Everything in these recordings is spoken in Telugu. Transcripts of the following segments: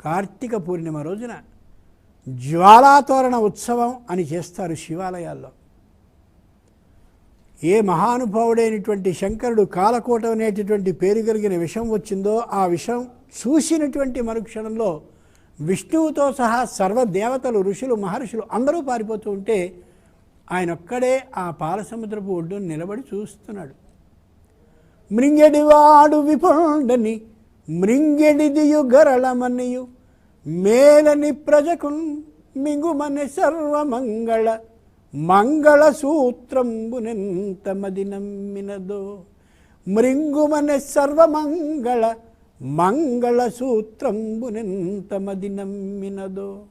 కార్తీక పూర్ణిమ రోజున జ్వాలాతోరణ ఉత్సవం అని చేస్తారు శివాలయాల్లో. ఏ మహానుభావుడైనటువంటి శంకరుడు కాలకోట అనేటటువంటి పేరు కలిగిన విషం వచ్చిందో ఆ విషం చూసినటువంటి మరుక్షణంలో విష్ణువుతో సహా సర్వదేవతలు ఋషులు మహర్షులు అందరూ పారిపోతూ ఉంటే ఆయన ఒక్కడే ఆ పాలసముద్రపు ఒడ్డును నిలబడి చూస్తున్నాడు. మృంగడివాడు విపుండని మృంగిడిదియు గరళమనియు మేలని ప్రజకున్ మిగుమని సర్వమంగళ మంగళ సూత్రంబునెంత మది నమ్మినదో. మృంగుమని సర్వమంగళ మంగళ సూత్రంబునెంత మది నమ్మినదో.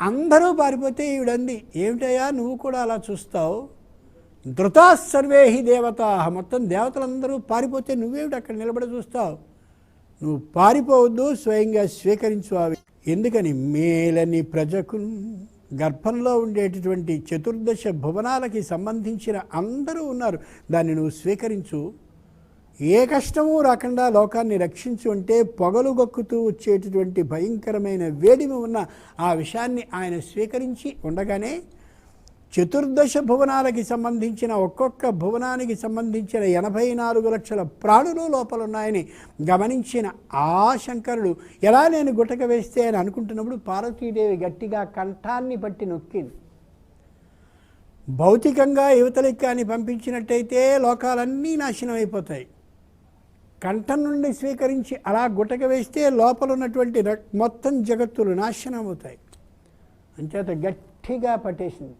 అందరూ పారిపోతే ఈవిడంది ఏమిటయ్యా నువ్వు కూడా అలా చూస్తావు? ధృతా సర్వేహి దేవతా. మొత్తం దేవతలందరూ పారిపోతే నువ్వేమిటి అక్కడ నిలబడి చూస్తావు? నువ్వు పారిపోవద్దు స్వయంగా స్వీకరించు అవి ఎందుకని మేలని ప్రజకు గర్భంలో ఉండేటటువంటి చతుర్దశ భువనాలకి సంబంధించిన అందరూ ఉన్నారు. దాన్ని నువ్వు స్వీకరించు. ఏ కష్టము రాకుండా లోకాన్ని రక్షించు అంటే పొగలు గొక్కుతూ వచ్చేటటువంటి భయంకరమైన వేడిమి ఉన్న ఆ విషయాన్ని ఆయన స్వీకరించి ఉండగానే చతుర్దశ భువనాలకి సంబంధించిన ఒక్కొక్క భువనానికి సంబంధించిన ఎనభై నాలుగు లక్షల ప్రాణులు లోపల ఉన్నాయని గమనించిన ఆ శంకరుడు ఎలా నేను గుటక వేస్తే అని అనుకుంటున్నప్పుడు పార్వతీదేవి గట్టిగా కంఠాన్ని పట్టి నొక్కింది. భౌతికంగా యువతలకి కానీ పంపించినట్టయితే లోకాలన్నీ నాశనం అయిపోతాయి. కంఠం నుండి స్వీకరించి అలా గుటక వేస్తే లోపల ఉన్నటువంటి మొత్తం జగత్తులు నాశనం అవుతాయి. అంచేత గట్టిగా పట్టేసింది.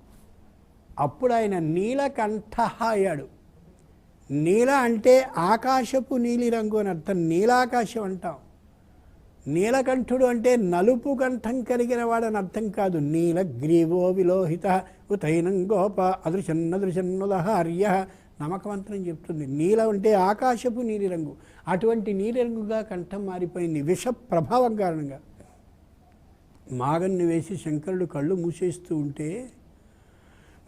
అప్పుడు ఆయన నీలకంఠ అయ్యాడు నీల అంటే ఆకాశపు నీలిరంగు అని అర్థం. నీలాకాశం అంటాం. నీలకంఠుడు అంటే నలుపు కంఠం కలిగిన వాడని అర్థం కాదు. నీల గ్రీవో విలోహిత ఉతైనం గోప అదృశన్నదృశన్నులహార్య నమకమంత్రం చెప్తుంది. నీల అంటే ఆకాశపు నీలిరంగు. అటువంటి నీలిరంగుగా కంఠం మారిపోయింది. విష ప్రభావం కారణంగా. మాగన్ని వేసి శంకరుడు కళ్ళు మూసేస్తూ ఉంటే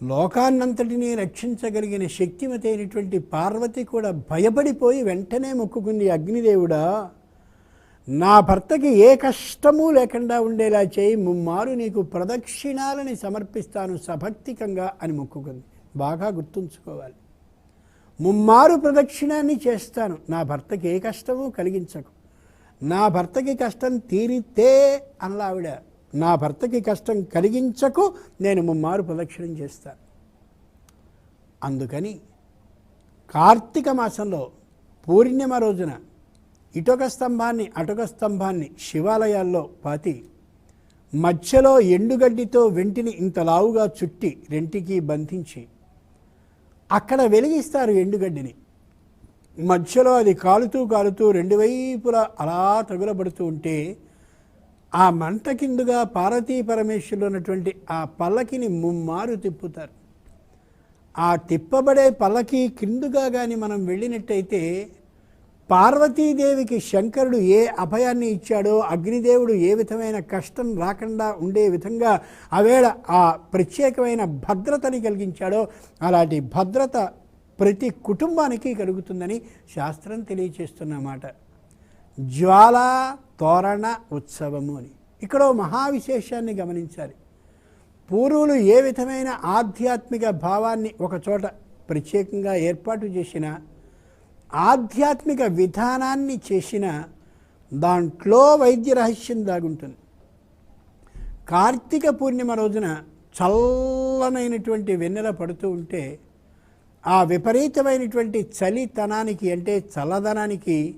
లోకాన్నంతటినీ రక్షించగలిగిన శక్తిమతి అయినటువంటి పార్వతి కూడా భయపడిపోయి వెంటనే మొక్కుకుంది అగ్నిదేవుడా నా భర్తకి ఏ కష్టము లేకుండా ఉండేలా చేయి ముమ్మారు నీకు ప్రదక్షిణాలని సమర్పిస్తాను సభక్తికంగా అని మొక్కుకుంది. బాగా గుర్తుంచుకోవాలి. ముమ్మారు ప్రదక్షిణాన్ని చేస్తాను నా భర్తకి ఏ కష్టమూ కలిగించకు. నా భర్తకి కష్టం తీరితే అన్నలా ఆవిడ నా భర్తకి కష్టం కలిగించకు నేను ముమ్మారు ప్రదక్షిణం చేస్తాను అందుకని కార్తీక మాసంలో పూర్ణిమ రోజున ఇటొక స్తంభాన్ని అటొక స్తంభాన్ని శివాలయాల్లో పాతి మధ్యలో ఎండుగడ్డితో వెంటిని ఇంత లావుగా చుట్టి రెంటికి బంధించి అక్కడ వెలిగిస్తారు ఎండుగడ్డిని. మధ్యలో అది కాలుతూ కాలుతూ రెండు వైపులా అలా తగులబడుతూ ఉంటే ఆ మంట కిందుగా పార్వతీ పరమేశ్వరులు ఉన్నటువంటి ఆ పల్లకిని ముమ్మారు తిప్పుతారు. ఆ తిప్పబడే పల్లకి కిందుగా కానీ మనం వెళ్ళినట్టయితే పార్వతీదేవికి శంకరుడు ఏ అభయాన్ని ఇచ్చాడో అగ్నిదేవుడు ఏ విధమైన కష్టం రాకుండా ఉండే విధంగా ఆవేళ ఆ ప్రత్యేకమైన భద్రతని కలిగించాడో అలాంటి భద్రత ప్రతి కుటుంబానికి కలుగుతుందని శాస్త్రం తెలియచేస్తున్నమాట. జ్వాల తోరణ ఉత్సవము అని. ఇక్కడ మహావిశేషాన్ని గమనించాలి. పూర్వులు ఏ విధమైన ఆధ్యాత్మిక భావాన్ని ఒకచోట ప్రత్యేకంగా ఏర్పాటు చేసిన ఆధ్యాత్మిక విధానాన్ని చేసిన దాంట్లో వైద్య రహస్యం దాగుంటుంది. కార్తీక పూర్ణిమ రోజున చల్లనైనటువంటి వెన్నెల పడుతూ ఉంటే ఆ విపరీతమైనటువంటి చలితనానికి అంటే చల్లదనానికి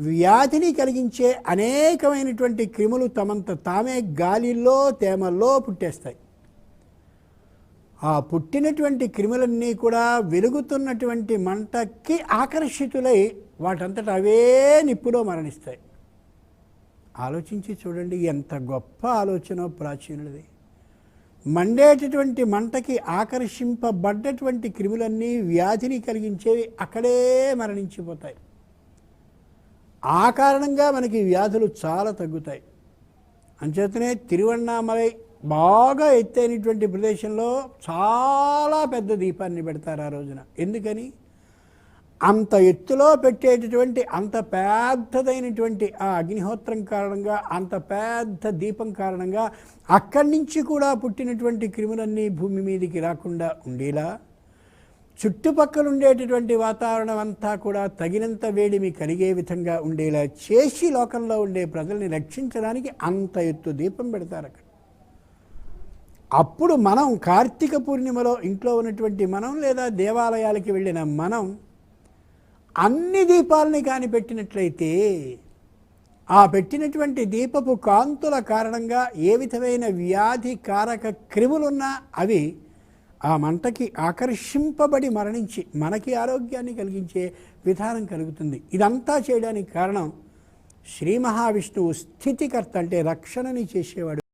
వ్యాధిని కలిగించే అనేకమైనటువంటి క్రిములు తమంత తామే గాలిలో తేమల్లో పుట్టేస్తాయి. ఆ పుట్టినటువంటి క్రిములన్నీ కూడా వెలుగుతున్నటువంటి మంటకి ఆకర్షితులై వాటంతట అవే నిప్పులో మరణిస్తాయి. ఆలోచించి చూడండి ఎంత గొప్ప ఆలోచన ప్రాచీనుడిది మండేటటువంటి మంటకి ఆకర్షింపబడ్డటువంటి క్రిములన్నీ వ్యాధిని కలిగించేవి అక్కడే మరణించిపోతాయి. ఆ కారణంగా మనకి వ్యాధులు చాలా తగ్గుతాయి. అంచేతనే తిరువണ്ണామలై బాగా ఎత్తైనటువంటి ప్రదేశంలో చాలా పెద్ద దీపాన్ని పెడతారు ఆ రోజున. ఎందుకని? అంత ఎత్తులో పెట్టేటటువంటి అంత పెద్దదైనటువంటి ఆ అగ్నిహోత్రం కారణంగా అంత పెద్ద దీపం కారణంగా అక్కడి నుంచి కూడా పుట్టినటువంటి క్రిములన్నీ భూమి మీదకి రాకుండా ఉండేలా చుట్టుపక్కల ఉండేటటువంటి వాతావరణం అంతా కూడా తగినంత వేడిమి కలిగే విధంగా ఉండేలా చేసి లోకంలో ఉండే ప్రజల్ని రక్షించడానికి అంత ఎత్తు దీపం పెడతారు అక్కడ. అప్పుడు మనం కార్తీక పూర్ణిమలో ఇంట్లో ఉన్నటువంటి మనం లేదా దేవాలయాలకి వెళ్ళిన మనం అన్ని దీపాలని కాని పెట్టినట్లయితే ఆ పెట్టినటువంటి దీపపు కాంతుల కారణంగా ఏ విధమైన వ్యాధి కారక క్రిములున్నా అవి ఆ మంటకి ఆకర్షింపబడి మరణించి మనకి ఆరోగ్యాన్ని కలిగించే విధానం కలుగుతుంది. ఇదంతా చేయడానికి కారణం శ్రీ మహావిష్ణువు స్థితికర్త అంటే రక్షణని చేసేవాడు.